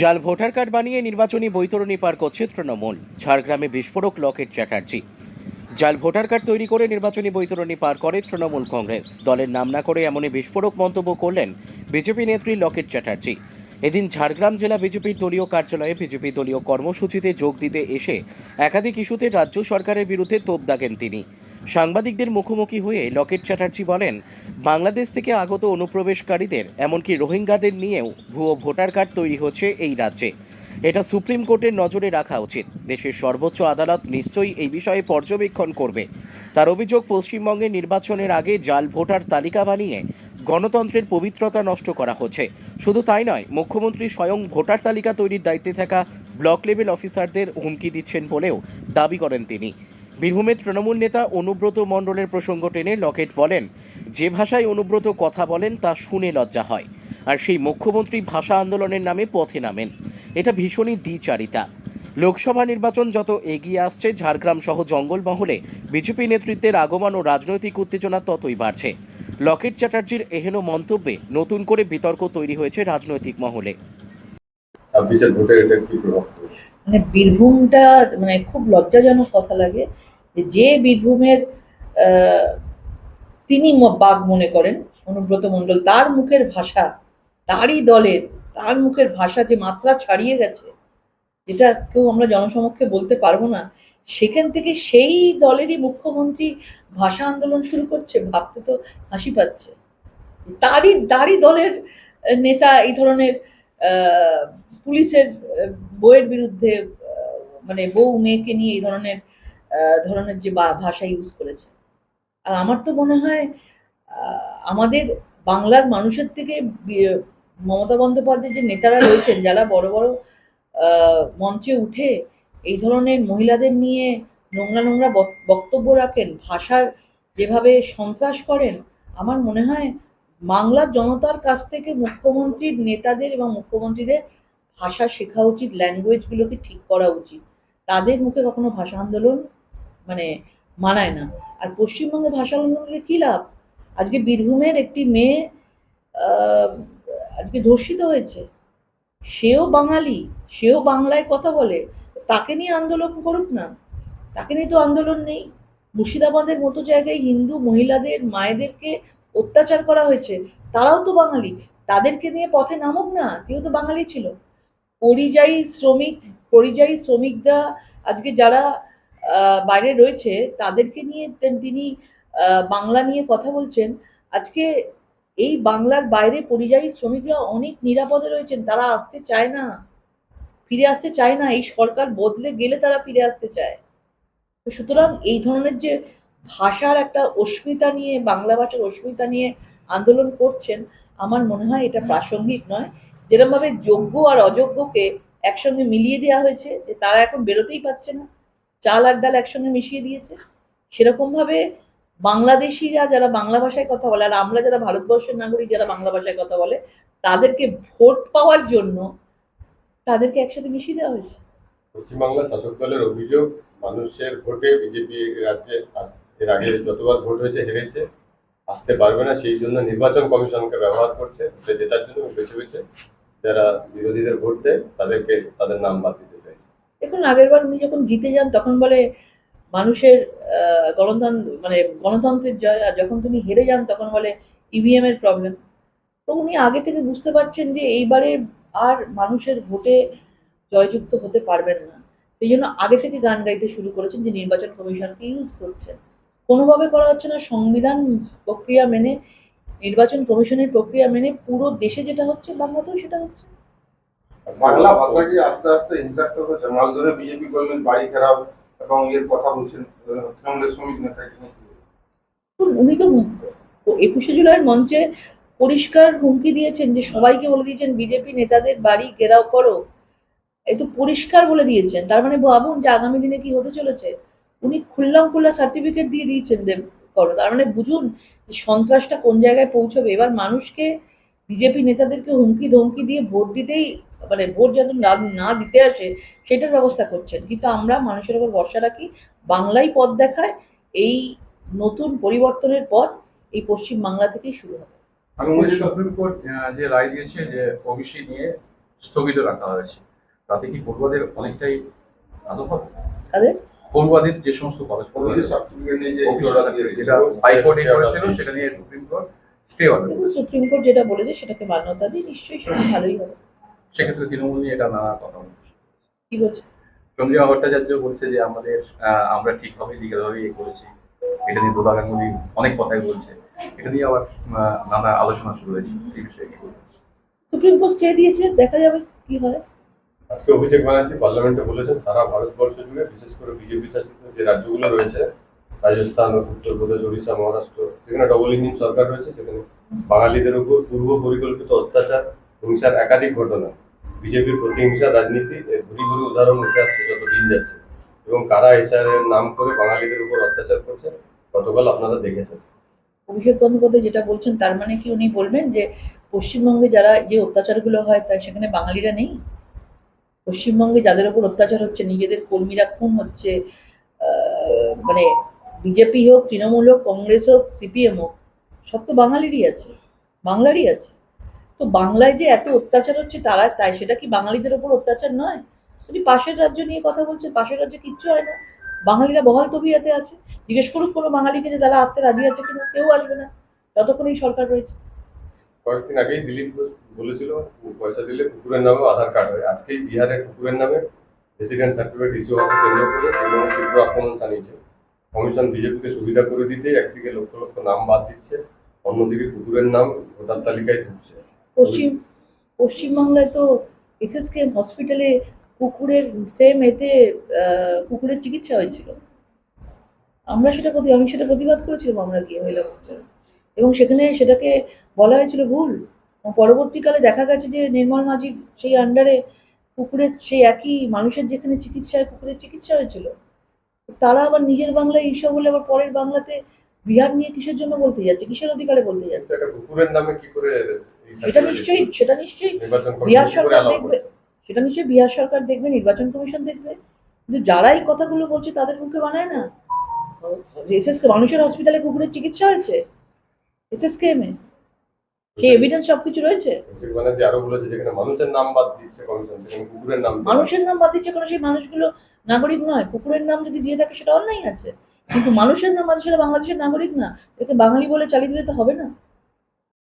জাল voter card বানিয়ে নির্বাচনী বৈতরণী পার করছে তৃণমূল। ঝাড়গ্রামে বিস্ফোরক লকেট চ্যাটার্জি। জাল ভোটার কার্ড তৈরি করে নির্বাচনী বৈতরণী পার করে তৃণমূল কংগ্রেস। দলের নাম না করে এমনই বিস্ফোরক মন্তব্য করলেন বিজেপি নেত্রী লকেট চ্যাটার্জি। এদিন ঝাড়গ্রাম জেলা বিজেপির দলীয় কার্যালয়ে বিজেপি দলীয় কর্মসূচিতে যোগ দিতে এসে একাধিক ইস্যুতে রাজ্য সরকারের বিরুদ্ধে তোপ দাগেন তিনি। সাংবাদিকদের মুখোমুখি হয়ে লকেট চ্যাটার্জি বলেন, বাংলাদেশ থেকে আগত অনুপ্রবেশকারীদের, এমনকি রোহিঙ্গাদের নিয়েও ভুয়ো ভোটার কার্ড তৈরি হচ্ছে এই রাজ্যে। এটা সুপ্রিম কোর্টের নজরে রাখা উচিত। দেশের সর্বোচ্চ আদালত নিশ্চয়ই এই বিষয়ে পর্যবেক্ষণ করবে। তার অভিযোগ, পশ্চিমবঙ্গে নির্বাচনের আগে জাল ভোটার তালিকা বানিয়ে গণতন্ত্রের পবিত্রতা নষ্ট করা হচ্ছে। শুধু তাই নয়, মুখ্যমন্ত্রী স্বয়ং ভোটার তালিকা তৈরির দায়িত্বে থাকা ব্লক লেভেল অফিসারদের হুমকি দিচ্ছেন বলেও দাবি করেন তিনি। বীরভূমের তৃণমূল নেতা অনুব্রত মণ্ডলের প্রসঙ্গ টেনে লকেট বলেন যে ভাষায় অনুব্রত কথা বলেন তা শুনে লজ্জা হয়। আর সেই মুখ্যমন্ত্রী ভাষা আন্দোলনের নামে পথে নামেন। এটা ভীষণই দ্বিচারিতা। লোকসভা নির্বাচন যত এগিয়ে আসছে ঝাড়গ্রাম সহ জঙ্গলমহলে বিজেপি নেতৃত্বের আগমন ও রাজনৈতিক উত্তেজনা ততই বাড়ছে। লকেট চ্যাটার্জির এহেন মন্তব্যে নতুন করে বিতর্ক তৈরি হয়েছে রাজনৈতিক মহলে? মানে বীরভূমটা মানে খুব লজ্জাজনক কথা লাগে। যে বীরভূমের তিনি বাঘ মনে করেন, অনুব্রত মণ্ডল, তার মুখের ভাষা, তারই দলের তার মুখের ভাষা যে মাত্রা ছাড়িয়ে গেছে, যেটা কেউ আমরা জনসমক্ষে বলতে পারব না, সেখান থেকে সেই দলেরই মুখ্যমন্ত্রী ভাষা আন্দোলন শুরু করছে, ভাবতে তো হাসি পাচ্ছে। তারই তারই দলের নেতা এই ধরনের পুলিশের বইয়ের বিরুদ্ধে মানে বউ মেয়েকে নিয়ে এই ধরনের ধরনের যে ভাষা ইউজ করেছে। আর আমার তো মনে হয় আমাদের বাংলার মানুষের থেকে মমতা বন্দ্যোপাধ্যায় যে নেতারা রয়েছেন, যারা বড় বড় মঞ্চে উঠে এই ধরনের মহিলাদের নিয়ে নোংরা নোংরা বক্তব্য রাখেন, ভাষার যেভাবে সন্ত্রাস করেন, আমার মনে হয় বাংলার জনতার কাছ থেকে মুখ্যমন্ত্রীর নেতাদের এবং মুখ্যমন্ত্রীদের ভাষা শেখা উচিত ল্যাঙ্গুয়েজগুলোকে ঠিক করা উচিত। তাদের মুখে কখনো ভাষা আন্দোলন মানে মানায় না। আর পশ্চিমবঙ্গে ভাষা আন্দোলনের কী লাভ? আজকে বীরভূমের একটি মেয়ে আজকে ধর্ষিত হয়েছে। সেও বাঙালি, সেও বাংলায় কথা বলে। তাকে নিয়ে আন্দোলন করুক না। তাকে নিয়ে তো আন্দোলন নেই। মুর্শিদাবাদের মতো জায়গায় হিন্দু মহিলাদের, মায়েদেরকে অত্যাচার করা হয়েছে। তারাও তো বাঙালি। তাদেরকে নিয়ে পথে নামুক না। কেউ তো বাঙালি ছিল। পরিযায়ী শ্রমিক, পরিযায়ী শ্রমিকরা আজকে যারা বাইরে রয়েছে, তাদেরকে নিয়ে তিনি বাংলা নিয়ে কথা বলছেন। আজকে এই বাংলার বাইরে পরিযায়ী শ্রমিকরা অনেক নিরাপদে রয়েছেন, তারা আসতে চায় না। ফিরে আসতে চায় না, এই সরকার বদলে গেলে তারা ফিরে আসতে চায়। সুতরাং এই ধরনের যে ভাষার একটা অস্মিতা নিয়ে, বাংলা ভাষার অস্মিতা নিয়ে আন্দোলন করছেন, আমার মনে হয় এটা প্রাসঙ্গিক নয়। যেরকমভাবে যোগ্য আর অযোগ্যকে একসঙ্গে মিলিয়ে দেওয়া হয়েছে, যে তারা এখন বেরোতেই পারছে না। চাল আর ডাল একসঙ্গে মিশিয়ে দিয়েছে। সেরকমভাবে বাংলাদেশিরা যারা বাংলা ভাষায় কথা বলে, আর আমরা যারা ভারতবর্ষের নাগরিক যারা বাংলা ভাষায় কথা বলে, তাদেরকে ভোট পাওয়ার জন্য তাদেরকে একসাথে মিশিয়ে দেওয়া হয়েছে। পশ্চিমবাংলার শাসক দলের অভিযোগ, মানুষের ভোটে বিজেপি রাজ্যে এর আগে যতবার ভোট হয়েছে, হেরেছে, আসতে পারবে না, সেই জন্য নির্বাচন কমিশনকে ব্যবহার করছে, ভোটে জেতার জন্য বেছে বেছে যারা বিরোধীদের ভোট দেয়, তাদেরকে, তাদের নাম বাদ দিতে দেখুন, আগেরবার উনি যখন জিতে যান, তখন বলে মানুষের গণতন্ত্র মানে গণতন্ত্রের জয়, আর যখন তুমি হেরে যান, তখন বলে ইভিএম এর প্রবলেম তো উনি আগে থেকে বুঝতে পারছেন যে এইবারে আর মানুষের ভোটে জয়যুক্ত হতে পারবেন না। সেই জন্য আগে থেকে গান গাইতে শুরু করেছেন যে নির্বাচন কমিশনকে ইউজ করছেন। কোনোভাবে করা হচ্ছে না, সংবিধান প্রক্রিয়া মেনে, নির্বাচন কমিশনের প্রক্রিয়া মেনে পুরো দেশে যেটা হচ্ছে, বাংলাতেও সেটা হচ্ছে। বাংলা ভাষা কি আস্তে আস্তে হিংসাত্মক হচ্ছে মালদহে বিজেপি কর্মীর বাড়ি ঘেরাও এবং এর কথা বলছেন তৃণমূলের শ্রমিক নেতা উনি তো একুশে জুলাইয়ের মঞ্চে পরিষ্কার হুমকি দিয়েছেন যে সবাইকে বলে দিয়েছেন বিজেপি নেতাদের বাড়ি ঘেরাও করো। তো পরিষ্কার বলে দিয়েছেন। তার মানে ভাবুন যে আগামী দিনে কি হতে চলেছে? উনি খুল্লাম খুল্লা সার্টিফিকেট দিয়ে দিয়েছেন দেব, করো। তার মানে বুঝুন যে সন্ত্রাসটা কোন জায়গায় পৌঁছবে। এবার মানুষকে বিজেপি নেতাদেরকে হুমকি ধমকি দিয়ে ভোট দিতেই মানে ভোট যাতে না না দিতে আসে সেটার ব্যবস্থা করছেন। কিন্তু আমরা মানুষের উপর ভরসা রাখি বাংলাই পথ দেখায় এই নতুন পরিবর্তনের পথ এই পশ্চিম বাংলা থেকেই শুরু হবে। সুপ্রিম কোর্ট যে রায় দিয়েছে যে ওবিসি নিয়ে স্থগিত রাখা হয়েছে তাতে কি পড়ুয়াদের অনেকটাই আদৌ হবে? তাদের? পড়ুয়াদের যে সমস্ত কলেজ অফিসের সার্টিফিকেট নিয়ে যে অফিস order দিয়ে যেটা হাইকোর্টে করেছিল সেটা নিয়ে Supreme Court stay order Supreme Court যেটা বলেছে সেটাকে মান্যতা দিই নিশ্চয়ই সেটা ভালোই হবে। সেক্ষেত্রে তৃণমূল নিয়ে এটা নানা কথা বলছে। কি বলছে? চন্দ্রিমা ভট্টাচার্য বলছে যে আমাদের আহ, আমরা ঠিকভাবে লিগালভাবে ইয়ে করেছি। এটা নিয়ে দোলা গাঙ্গুলি অনেক কথাই বলছে। এটা নিয়ে আবার আহ, নানা আলোচনা শুরু হয়েছে এই বিষয়ে। কি? সুপ্রিম কোর্ট স্টে দিয়েছে দেখা যাবে কি হয়। আজকে অভিষেক ব্যানার্জি পার্লামেন্টে বলেছেন সারা ভারতবর্ষ জুড়ে বিশেষ করে বিজেপি শাসিত যে রাজ্যগুলো রয়েছে রাজস্থান উত্তরপ্রদেশ উড়িষ্যা মহারাষ্ট্র যেখানে ডবল ইঞ্জিন সরকার রয়েছে সেখানে বাঙালিদের উপর পূর্ব পরিকল্পিত অত্যাচার হিংসার একাধিক ঘটনা। বিজেপির প্রতিহিংসার রাজনীতি, এর ঘুরি ঘুরি উদাহরণ উঠে আসছে যত দিন যাচ্ছে। এবং কারা এসআর নাম করে বাঙালিদের উপর অত্যাচার করছে, গতকাল আপনারা দেখেছেন। অভিষেক বন্দ্যোপাধ্যায় যেটা বলছেন, তার মানে কি উনি বলবেন যে, পশ্চিমবঙ্গে যারা যে অত্যাচারগুলো হয় তা সেখানে বাঙালিরা নেই? পশ্চিমবঙ্গে যাদের ওপর অত্যাচার হচ্ছে, নিজেদের কর্মীরা খুন হচ্ছে মানে বিজেপি হোক, তৃণমূল হোক, কংগ্রেস হোক, সিপিএম হোক, সব তো বাঙালিরই আছে, বাংলারই আছে। তো বাংলায় যে এত অত্যাচার হচ্ছে তারা তাই সেটা কি বাঙালিদের ওপর অত্যাচার নয়? উনি পাশের রাজ্য নিয়ে কথা বলছে, পাশের রাজ্যে কিচ্ছু হয় না। বাঙালিরা বহাল তবিয়াতে আছে। জিজ্ঞেস করুক কোনো বাঙালিকে যে তারা আসতে রাজি আছে কিনা, কেউ আসবে না। যতক্ষণ এই সরকার রয়েছে। কয়েকদিন আগেই দিলীপ বলেছিল, পয়সা দিলে কুকুরের নামে আধার কার্ড হয়। আজকেই বিহারে কুকুরের নামে রেসিডেন্ট সার্টিফিকেট ইস্যু হওয়াকে কেন্দ্র করে তৃণমূল তীব্র আক্রমণ চালিয়েছে। কমিশন বিজেপিকে সুবিধা করে দিতে একদিকে লক্ষ লক্ষ নাম বাদ দিচ্ছে, অন্যদিকে কুকুরের নাম ভোটার তালিকায় ঢুকছে। পশ্চিম, পশ্চিমবাংলায় তো এসএসকে হসপিটালে কুকুরের সেম এতে কুকুরের চিকিৎসা হয়েছিল। আমরা সেটা প্রতি, আমি সেটা প্রতিবাদ করেছিলাম আমরা গিয়ে মহিলা মোর্চায় এবং সেখানে সেটাকে বলা হয়েছিল ভুল। পরবর্তীকালে দেখা গেছে যে নির্মল মাঝির সেই আন্ডারে কুকুরের সেই একই মানুষের যেখানে চিকিৎসা কুকুরের চিকিৎসা হয়েছিল, তারা আবার নিজের বাংলায় এইসব বলে আবার পরের বাংলাতে বিহার নিয়ে কিসের জন্য বলতে যাচ্ছে? কিসের অধিকারে বলতে যাচ্ছে? কুকুরের নামে কি করে সেটা নিশ্চয়ই সেটা নিশ্চয়ই বিহার সরকার দেখবে। সেটা নিশ্চয়ই বিহার সরকার দেখবে নির্বাচন কমিশন দেখবে। কিন্তু যারা এই কথাগুলো বলছে তাদের মুখে বানায় না। এসএসকে মানুষের হসপিটালে কুকুরের চিকিৎসা হয়েছে? এসএসকেএম এ? সেই এভিডেন্স সবকিছু রয়েছে? ব্যানার্জি আরও বলেছে যেখানে মানুষের নাম বাদ দিচ্ছে কমিশন সেখানে কুকুরের নাম মানুষের নাম বাদ দিচ্ছে কোনো সেই মানুষগুলো নাগরিক নয়। কুকুরের নাম যদি দিয়ে থাকে সেটা অন্যায় আছে। কিন্তু মানুষের নাম বাদ সেটা বাংলাদেশের নাগরিক না। একে বাঙালি বলে চালিয়ে দিলে তো হবে না।